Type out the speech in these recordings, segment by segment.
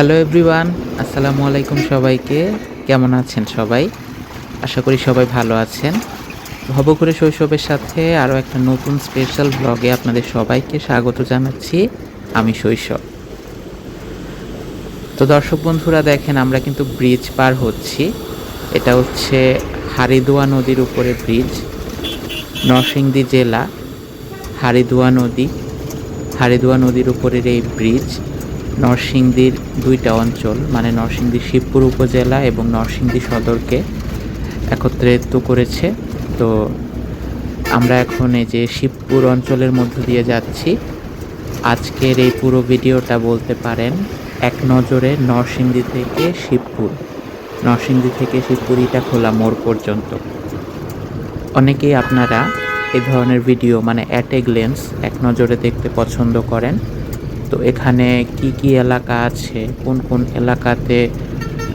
Hello everyone আসসালামু আলাইকুম সবাইকে। কেমন আছেন সবাই? আশা করি সবাই ভালো আছেন। ভবঘুরে শৈশবের সাথে আরও একটা নতুন স্পেশাল ব্লগে আপনাদের সবাইকে স্বাগত জানাচ্ছি আমি শৈশব। তো দর্শক বন্ধুরা, দেখেন আমরা কিন্তু ব্রিজ পার হচ্ছি। এটা হচ্ছে হারিদোয়া নদীর উপরে ব্রিজ নরসিংদী জেলা, হারিদোয়া নদী। হারিদোয়া নদীর উপরের এই ব্রিজ নরসিংদীর দুইটা অঞ্চল মানে নরসিংদী শিবপুর উপজেলা এবং নরসিংদী সদরকে একত্রিত করেছে। তো আমরা এখন এই যে শিবপুর অঞ্চলের মধ্য দিয়ে যাচ্ছি। আজকের এই পুরো ভিডিওটা বলতে পারেন এক নজরে নরসিংদী থেকে শিবপুর। নরসিংদী থেকে শিবপুর খোলা মোড় পর্যন্ত। অনেকেই আপনারা এই ধরনের ভিডিও মানে অ্যাট এ গ্লেন্স এক নজরে দেখতে পছন্দ করেন। তো এখানে কি কি এলাকা আছে? কোন কোন এলাকাতে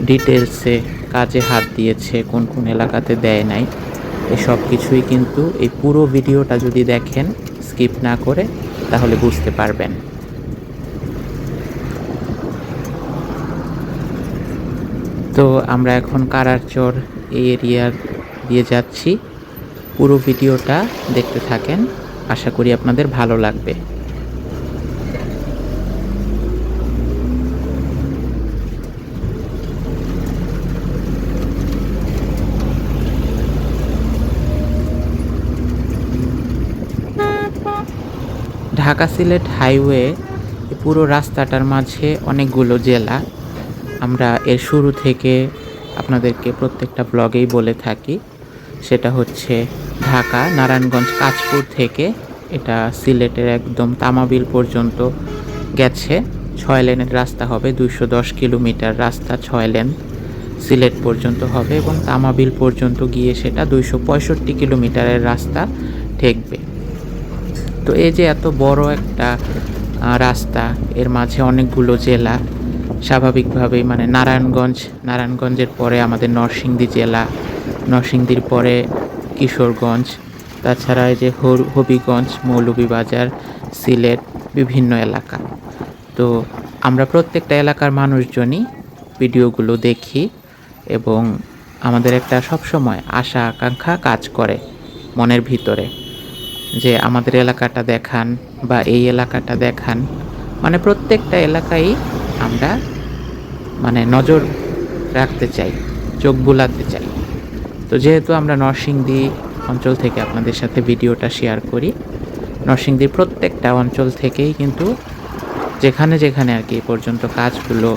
ডিটেলসে কাজে হাত দিয়েছে? কোন কোন এলাকাতে দেয় নাই? এসব কিছুই কিন্তু এই পুরো ভিডিওটা যদি দেখেন স্কিপ না করে, তাহলে বুঝতে পারবেন। তো আমরা এখন কারারচর এই এরিয়ার দিয়ে যাচ্ছি। পুরো ভিডিওটা দেখতে থাকেন। আশা করি আপনাদের ভালো লাগবে। ঢাকা সিলেট হাইওয়ে পুরো রাস্তাটার মাঝে অনেকগুলো জেলা। আমরা এর শুরু থেকে আপনাদেরকে প্রত্যেকটা ব্লগেই বলে থাকি, সেটা হচ্ছে ঢাকা, নারায়ণগঞ্জ, কাঁচপুর থেকে এটা সিলেটের একদম তামাবিল পর্যন্ত গেছে। ছয় লেনের রাস্তা হবে দুশো দশ কিলোমিটার রাস্তা ছয় লেন সিলেট পর্যন্ত হবে এবং তামাবিল পর্যন্ত গিয়ে সেটা দুইশো পঁয়ষট্টি কিলোমিটারের রাস্তা ঠেকবে। তো এই যে এত বড় একটা রাস্তা, এর মাঝে অনেকগুলো জেলা, স্বাভাবিকভাবেই মানে নারায়ণগঞ্জ, নারায়ণগঞ্জের পরে আমাদের নরসিংদী জেলা, নরসিংদীর পরে কিশোরগঞ্জ, তাছাড়া এই যে হবিগঞ্জ, মৌলভীবাজার, সিলেট, বিভিন্ন এলাকা। তো আমরা প্রত্যেকটা এলাকার মানুষজনই ভিডিওগুলো দেখি এবং আমাদের একটা সবসময় আশা আকাঙ্ক্ষা কাজ করে মনের ভিতরে। যে আমাদের এলাকাটা দেখান বা এই এলাকাটা দেখান মানে প্রত্যেকটা এলাকায় আমরা মানে নজর রাখতে চাই, চোখ বুলাতে চাই। তো যেহেতু আমরা নরসিংদী অঞ্চল থেকে আপনাদের সাথে ভিডিওটা শেয়ার করি, নরসিংদীর প্রত্যেকটা অঞ্চল থেকেই কিন্তু যেখানে যেখানে আর কি পর্যন্ত কাজগুলো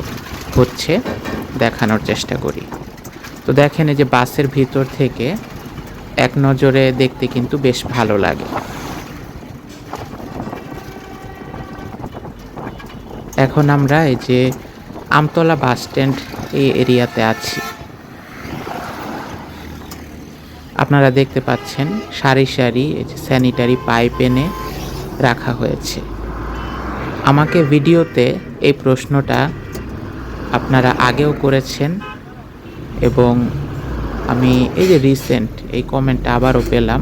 হচ্ছে, দেখানোর চেষ্টা করি। তো দেখেন এই যে বাসের ভিতর থেকে এক নজরে দেখতে কিন্তু বেশ ভালো লাগে। এখন আমরা এই যে আমতলা বাস স্ট্যান্ড এই এরিয়াতে আছি। আপনারা দেখতে পাচ্ছেন সারি সারি এই যে স্যানিটারি পাইপ এনে রাখা হয়েছে। আমাকে ভিডিওতে এই প্রশ্নটা আপনারা আগেও করেছেন এবং আমি এই যে রিসেন্ট এই কমেন্টটা আবারও পেলাম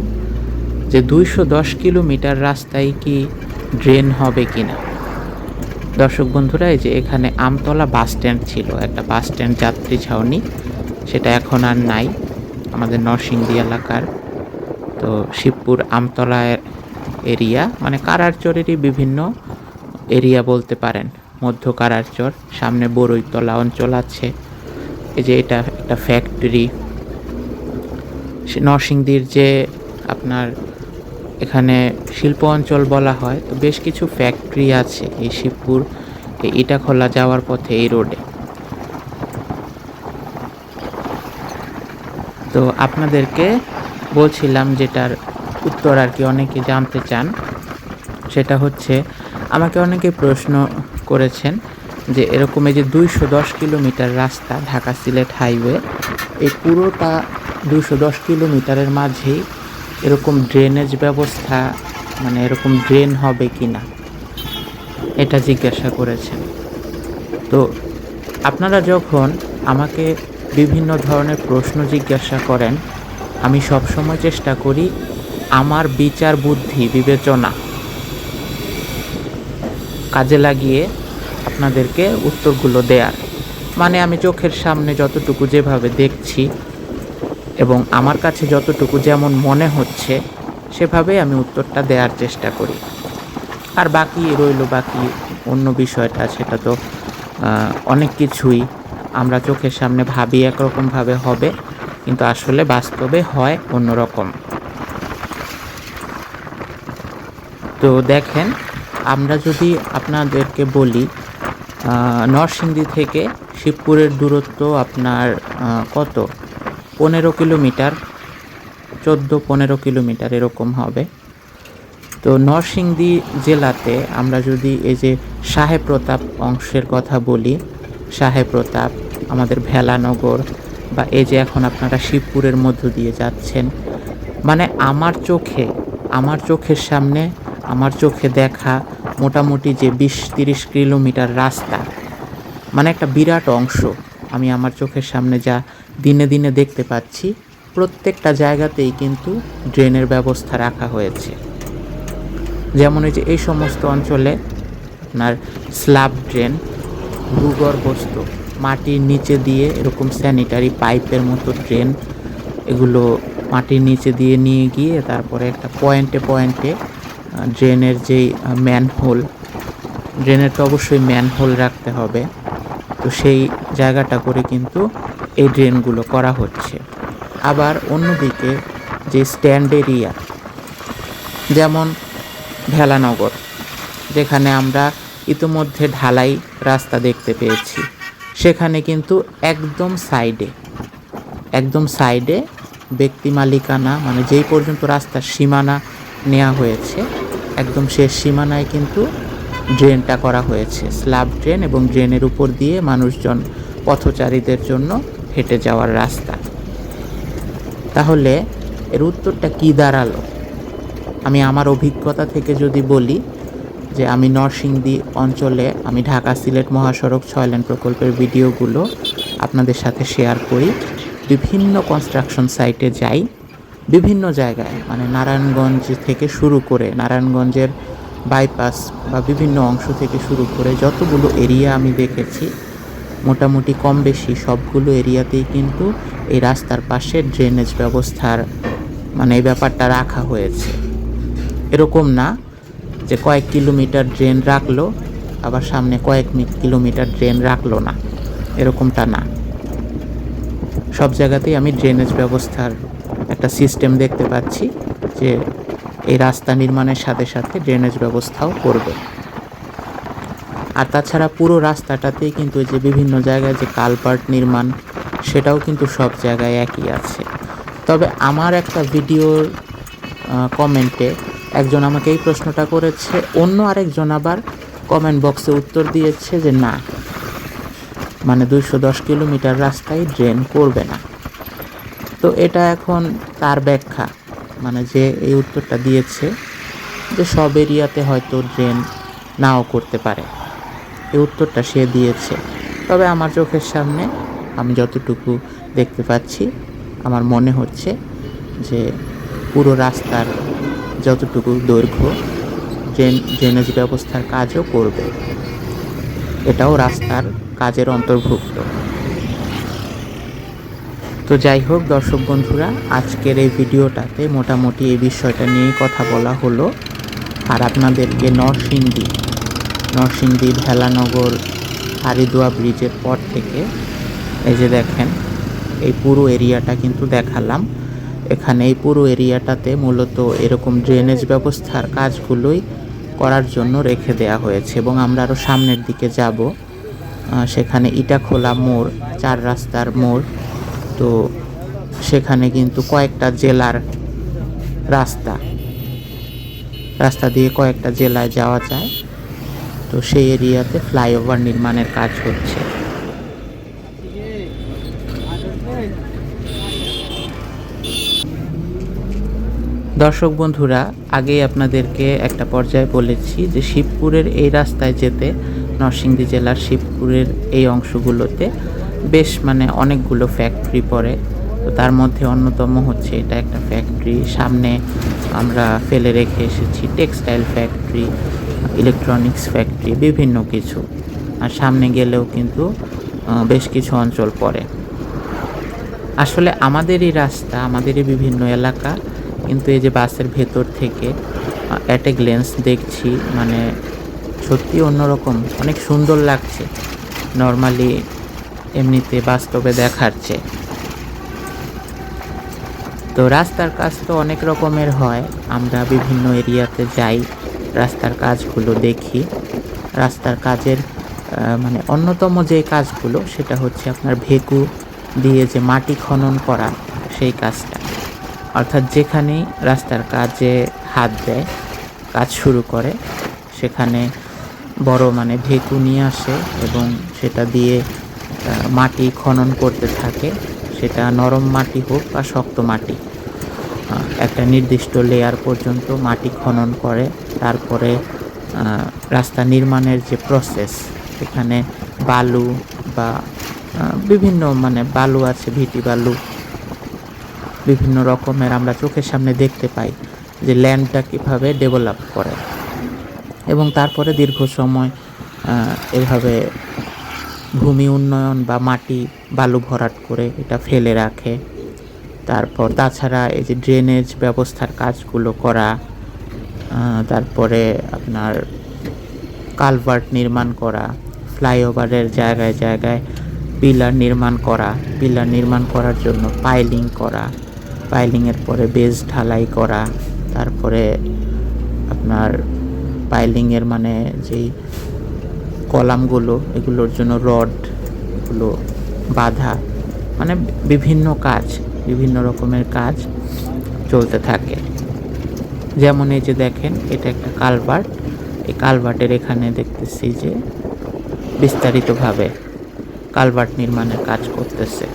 যে দুইশো দশ কিলোমিটার রাস্তায় কি ড্রেন হবে কি না দর্শক বন্ধুরা, এই যে এখানে আমতলা বাস স্ট্যান্ড ছিল, একটা বাস স্ট্যান্ড যাত্রী ছাউনি, সেটা এখন আর নাই আমাদের নরসিংদী এলাকার। তো শিবপুর আমতলা এরিয়া মানে কারারচরেরই বিভিন্ন এরিয়া বলতে পারেন, মধ্য কারারচর, সামনে বড়ইতলা অঞ্চল আছে। এই যে এটা একটা ফ্যাক্টরি নরসিংদীর যে আপনার এখানে শিল্প অঞ্চল বলা হয়, তো বেশ কিছু ফ্যাক্টরি আছে এই শিবপুর, এই ইটাখোলা যাওয়ার পথে এই রোডে তো আপনাদেরকে বলছিলাম যেটার উত্তর আর কি অনেকে জানতে চান, সেটা হচ্ছে আমাকে অনেকে প্রশ্ন করেছেন যে এরকম এই যে দুইশো দশ কিলোমিটার রাস্তা ঢাকা সিলেট হাইওয়ে এই পুরোটা দুশো দশ কিলোমিটারের মাঝেই এরকম ড্রেনেজ ব্যবস্থা মানে এরকম ড্রেন হবে কি না এটা জিজ্ঞাসা করেছেন। তো আপনারা যখন আমাকে বিভিন্ন ধরনের প্রশ্ন জিজ্ঞাসা করেন, আমি সবসময় চেষ্টা করি আমার বিচার বুদ্ধি, বিবেচনা কাজে লাগিয়ে আপনাদেরকে উত্তরগুলো দেয়ার। মানে আমি চোখের সামনে যতটুকু যেভাবে দেখছি এবং আমার কাছে যতটুকু যেমন মনে হচ্ছে, সেভাবেই আমি উত্তরটা দেওয়ার চেষ্টা করি। আর বাকি রইল বাকি অন্য বিষয়টা, সেটা তো অনেক কিছুই আমরা চোখের সামনে ভাবি একরকমভাবে হবে, কিন্তু আসলে বাস্তবে হয় অন্যরকম। তো দেখেন, আমরা যদি আপনাদেরকে বলি নরসিংদী থেকে শিবপুরের দূরত্ব আপনার কত? পনেরো কিলোমিটার, চোদ্দ, পনেরো কিলোমিটার এরকম হবে। তো নরসিংদী জেলাতে আমরা যদি এই যে সাহেব প্রতাপ অংশের কথা বলি সাহেব প্রতাপ, আমাদের ভেলানগর বা এই যে এখন আপনারা শিবপুরের মধ্য দিয়ে যাচ্ছেন মানে আমার চোখে, আমার চোখের সামনে, আমার চোখে দেখা মোটামুটি যে বিশ তিরিশ কিলোমিটার রাস্তা মানে একটা বিরাট অংশ আমি আমার চোখের সামনে যা দিনে দিনে দেখতে পাচ্ছি, প্রত্যেকটা জায়গাতেই কিন্তু ড্রেনের ব্যবস্থা রাখা হয়েছে। যেমন এই যে এই সমস্ত অঞ্চলে আপনার স্ল্যাব ড্রেন, ভূগর্ভস্থ, মাটির নিচে দিয়ে এরকম স্যানিটারি পাইপের মতো ড্রেন, এগুলো মাটির নিচে দিয়ে নিয়ে গিয়ে তারপরে একটা পয়েন্টে পয়েন্টে ড্রেনের যেই ম্যানহোল ড্রেনের তো অবশ্যই ম্যানহোল রাখতে হবে। তো সেই জায়গাটা করে কিন্তু এই ড্রেনগুলো করা হচ্ছে। আবার অন্যদিকে যে স্ট্যান্ড এরিয়া যেমন ভেলানগর, যেখানে আমরা ইতিমধ্যে ঢালাই রাস্তা দেখতে পেয়েছি। সেখানে কিন্তু একদম সাইডে একদম সাইডে ব্যক্তি মালিকানা মানে যেই পর্যন্ত রাস্তার সীমানা নেওয়া হয়েছে একদম শেষ সীমানায় কিন্তু ড্রেনটা করা হয়েছে। স্ল্যাব ড্রেন এবং ড্রেনের উপর দিয়ে মানুষজন পথচারীদের জন্য হেঁটে যাওয়ার রাস্তা। তাহলে এর উত্তরটা কী দাঁড়াল? আমি আমার অভিজ্ঞতা থেকে যদি বলি যে আমি নরসিংদী অঞ্চলে আমি ঢাকা সিলেট মহাসড়ক ছয় লেন প্রকল্পের ভিডিওগুলো আপনাদের সাথে শেয়ার করি। বিভিন্ন কনস্ট্রাকশন সাইটে যাই বিভিন্ন জায়গায় মানে নারায়ণগঞ্জ থেকে শুরু করে নারায়ণগঞ্জের বাইপাস বা বিভিন্ন অংশ থেকে শুরু করে যতগুলো এরিয়া আমি দেখেছি, মোটামুটি কম বেশি সবগুলো এরিয়াতেই কিন্তু এই রাস্তার পাশে ড্রেনেজ ব্যবস্থার মানে এই ব্যাপারটা রাখা হয়েছে। এরকম না যে কয়েক কিলোমিটার ড্রেন রাখল, আবার সামনে কয়েক কিলোমিটার ড্রেন রাখল না। এরকমটা না। সব জায়গাতেই আমি ড্রেনেজ ব্যবস্থার একটা সিস্টেম দেখতে পাচ্ছি যে এই রাস্তা নির্মাণের সাথে সাথে ড্রেনেজ ব্যবস্থাও করবে। আর তাছাড়া পুরো রাস্তাটাতেই কিন্তু যে বিভিন্ন জায়গায় যে কালপার্ট নির্মাণ, সেটাও কিন্তু সব জায়গায় একই আছে। তবে আমার একটা ভিডিওর কমেন্টে একজন আমাকে এই প্রশ্নটা করেছে, অন্য আরেকজন আবার কমেন্ট বক্সে উত্তর দিয়েছে যে না মানে দুইশো দশ কিলোমিটার রাস্তায় ড্রেন করবে না। তো এটা এখন তার ব্যাখ্যা মানে যে এই উত্তরটা দিয়েছে যে সব এরিয়াতে হয়তো ড্রেন নাও করতে পারে। এই উত্তরটা সে দিয়েছে। তবে আমার চোখের সামনে আমি যতটুকু দেখতে পাচ্ছি, আমার মনে হচ্ছে যে পুরো রাস্তার যতটুকু দৈর্ঘ্য ড্রেন, ড্রেনেজ ব্যবস্থার কাজও করবে। এটাও রাস্তার কাজের অন্তর্ভুক্ত। তো যাই হোক, দর্শক বন্ধুরা, আজকের এই ভিডিওটাতে মোটামুটি এই বিষয়টা নিয়েই কথা বলা হলো। আর আপনাদেরকে নরসিংদী নরসিংদী ভেলানগর, হারিদুয়া ব্রিজের পর থেকে এই যে দেখেন, এই পুরো এরিয়াটা কিন্তু দেখালাম। এখানে এই পুরো এরিয়াটাতে মূলত এরকম ড্রেনেজ ব্যবস্থার কাজগুলোই করার জন্য রেখে দেয়া হয়েছে এবং আমরা আরও সামনের দিকে যাব। সেখানে ইটাখোলা মোড়, চার রাস্তার মোড় তো সেখানে কিন্তু কয়েকটা জেলার রাস্তা। রাস্তা দিয়ে কয়েকটা জেলায় যাওয়া যায়। তো সেই এরিয়াতে ফ্লাইওভার নির্মাণের কাজ হচ্ছে। দর্শক বন্ধুরা, আগেই আপনাদেরকে একটা পর্যায়ে বলেছি যে শিবপুরের এই রাস্তায় যেতে নরসিংদী জেলার শিবপুরের এই অংশগুলোতে বেশ মানে অনেকগুলো ফ্যাক্টরি পড়ে। তো তার মধ্যে অন্যতম হচ্ছে এটা একটা ফ্যাক্টরি সামনে আমরা ফেলে রেখে এসেছি টেক্সটাইল ফ্যাক্টরি ইলেকট্রনিক্স ফ্যাক্টরি বিভিন্ন কিছু। আর সামনে গেলেও কিন্তু বেশ কিছু অঞ্চল পড়ে। আসলে আমাদেরই রাস্তা আমাদেরই বিভিন্ন এলাকা, কিন্তু এই যে বাসের ভেতর থেকে অ্যাট এ গ্লেন্স দেখছি মানে সত্যি অন্যরকম। অনেক সুন্দর লাগছে। নর্মালি এমনিতে বাস্তবে দেখার চেয়ে। তো রাস্তার কাজ তো অনেক রকমের হয়। আমরা বিভিন্ন এরিয়াতে যাই, রাস্তার কাজগুলো দেখি। রাস্তার কাজের মানে অন্যতম যে কাজগুলো, সেটা হচ্ছে আপনার ভেকু দিয়ে যে মাটি খনন করা, সেই কাজটা। অর্থাৎ যেখানেই রাস্তার কাজে হাত দেয়, কাজ শুরু করে, সেখানে বড় মানে ভেকু নিয়ে আসে এবং সেটা দিয়ে মাটি খনন করতে থাকে। সেটা নরম মাটি হোক বা শক্ত মাটি। একটা নির্দিষ্ট লেয়ার পর্যন্ত মাটি খনন করে। তারপরে রাস্তা নির্মাণের যে প্রসেস এখানে বালু বা বিভিন্ন মানে বালু আছে, ভিটি বালু, বিভিন্ন রকমের আমরা চোখের সামনে দেখতে পাই যে ল্যান্ডটা কীভাবে ডেভেলপ করে। এবং তারপরে দীর্ঘ সময় এভাবে ভূমি উন্নয়ন বা মাটি, বালু ভরাট করে এটা ফেলে রাখে। তারপর তাছাড়া এই যে ড্রেনেজ ব্যবস্থার কাজগুলো করা তারপরে আপনার কালভার্ট নির্মাণ করা, ফ্লাইওভারের জায়গায় জায়গায় পিলার নির্মাণ করা, পিলার নির্মাণ করার জন্য পাইলিং করা পাইলিংয়ের পরে বেজ ঢালাই করা, তারপরে আপনার পাইলিংয়ের মানে যেই কলামগুলো, এগুলোর জন্য রড, এগুলো বাধা মানে বিভিন্ন কাজ, বিভিন্ন রকমের কাজ চলতে থাকে। যেমন এই যে দেখেন, এটা একটা কালভার্ট। এই কালভার্টের এখানে দেখতেছি যে বিস্তারিতভাবে কালভার্ট নির্মাণের কাজ করতেছে।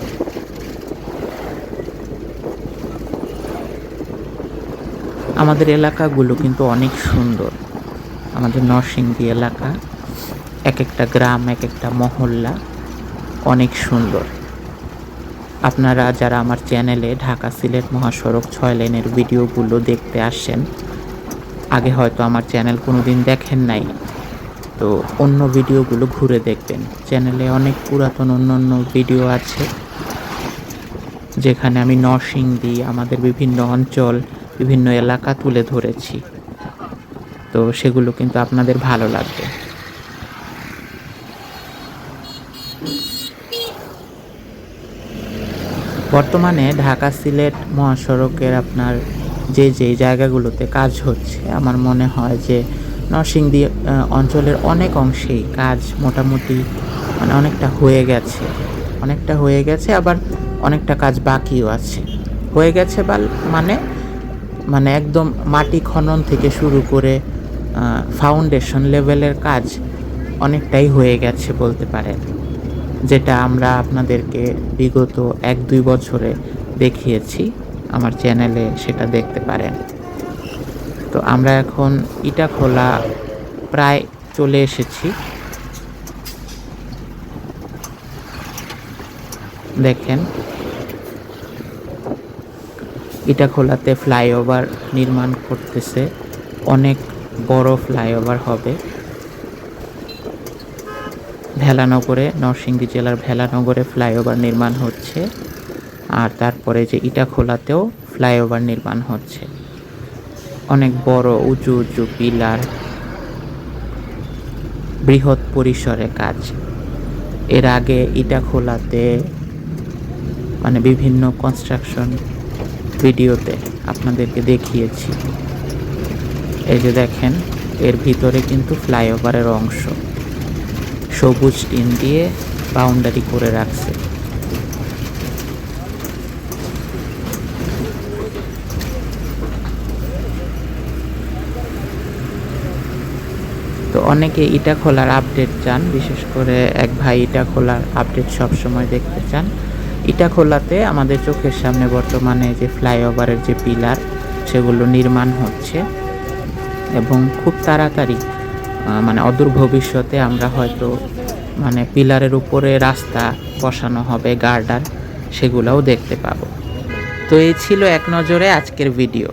আমাদের এলাকাগুলো কিন্তু অনেক সুন্দর। আমাদের নরসিংদী এলাকা এক একটা গ্রাম এক একটা মহল্লা অনেক সুন্দর। আপনারা যারা আমার চ্যানেলে ঢাকা সিলেট মহাসড়ক ছয় লেনের ভিডিওগুলো দেখতে আসেন আগে হয়তো আমার চ্যানেল কোনো দিন দেখেন নাই, তো অন্য ভিডিওগুলো ঘুরে দেখবেন। চ্যানেলে অনেক পুরাতন অন্য অন্য ভিডিও আছে, যেখানে আমি নরসিংদী, আমাদের বিভিন্ন অঞ্চল, বিভিন্ন এলাকা তুলে ধরেছি। তো সেগুলো কিন্তু আপনাদের ভালো লাগবে। বর্তমানে ঢাকা সিলেট মহাসড়কের আপনার যে যে জায়গাগুলোতে কাজ হচ্ছে, আমার মনে হয় যে নরসিংদী অঞ্চলের অনেক অংশেই কাজ মোটামুটি মানে অনেকটা হয়ে গেছে। অনেকটা হয়ে গেছে, আবার অনেকটা কাজ বাকিও আছে। হয়ে গেছে বা মানে মানে একদম মাটি খনন থেকে শুরু করে ফাউন্ডেশন লেভেলের কাজ অনেকটাই হয়ে গেছে বলতে পারেন। যেটা আমরা আপনাদেরকে বিগত এক দুই বছরে দেখিয়েছি। আমার চ্যানেলে সেটা দেখতে পারেন। তো আমরা এখন ইটা খোলা প্রায় চলে এসেছি। দেখেন। ইটা খোলাতে ফ্লাইওভার নির্মাণ করতেছে। অনেক বড় ফ্লাইওভার হবে। ভেলানগরে, নরসিংদী জেলার ভেলানগরে ফ্লাইওভার নির্মাণ হচ্ছে আর তারপরে যে ইটাখোলাতেও ফ্লাইওভার নির্মাণ হচ্ছে। অনেক বড়, উঁচু উঁচু পিলার, বৃহৎ পরিসরে কাজ। এর আগে ইটাখোলাতে মানে বিভিন্ন কনস্ট্রাকশন ভিডিওতে আপনাদেরকে দেখিয়েছি। এই যে দেখেন, এর ভিতরে কিন্তু ফ্লাইওভারের অংশ। সবুজ টিন দিয়ে বাউন্ডারি করে রাখছে। তো অনেকে ইটা খোলার আপডেট চান, বিশেষ করে এক ভাই ইটা খোলার আপডেট সব সময় দেখতে চান। ইটা খোলাতে আমাদের চোখের সামনে বর্তমানে যে ফ্লাইওভারের যে পিলার সেগুলো নির্মাণ হচ্ছে এবং খুব তাড়াতাড়ি মানে অদূর ভবিষ্যতে আমরা হয়তো মানে পিলারের উপরে রাস্তা বসানো হবে, গার্ডার, সেগুলোও দেখতে পাবো। তো এই ছিল এক নজরে আজকের ভিডিও।